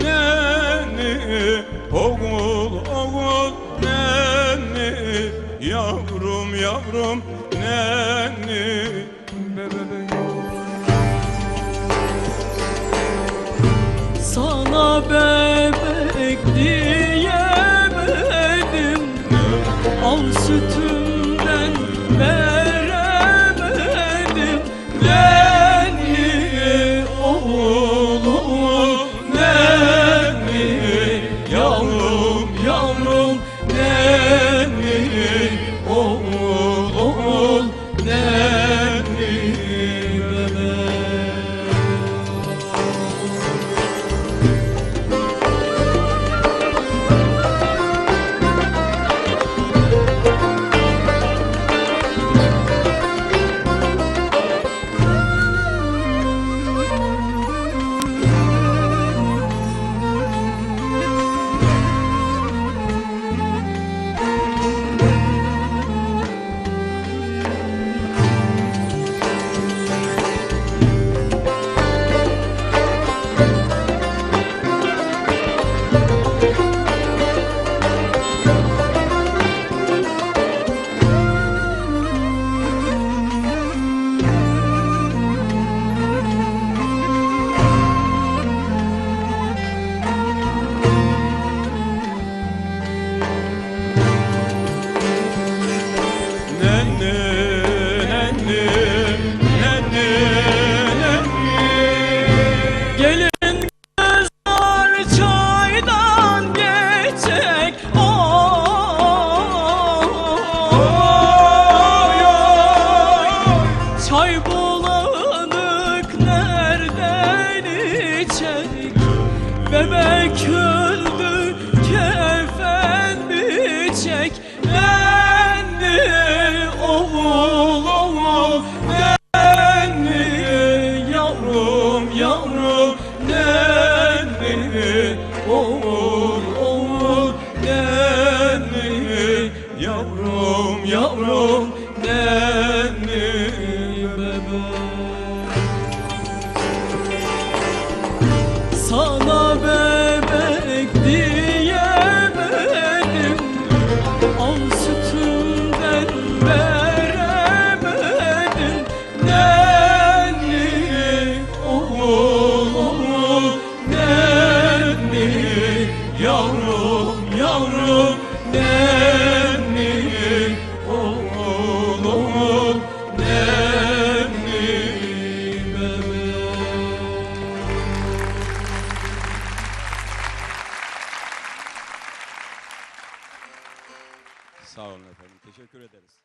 nenni Oğul oğul nenni Yavrum yavrum be. Sana bebek diyemedim Al sütümden Bebek öldü kefen biçek Nenni oğul oğul. Nenni yavrum yavrum. Nenni oğul oğul. Nenni, yavrum yavrum. Nenni bebek. Sana Al Sağ olun efendim. Teşekkür ederiz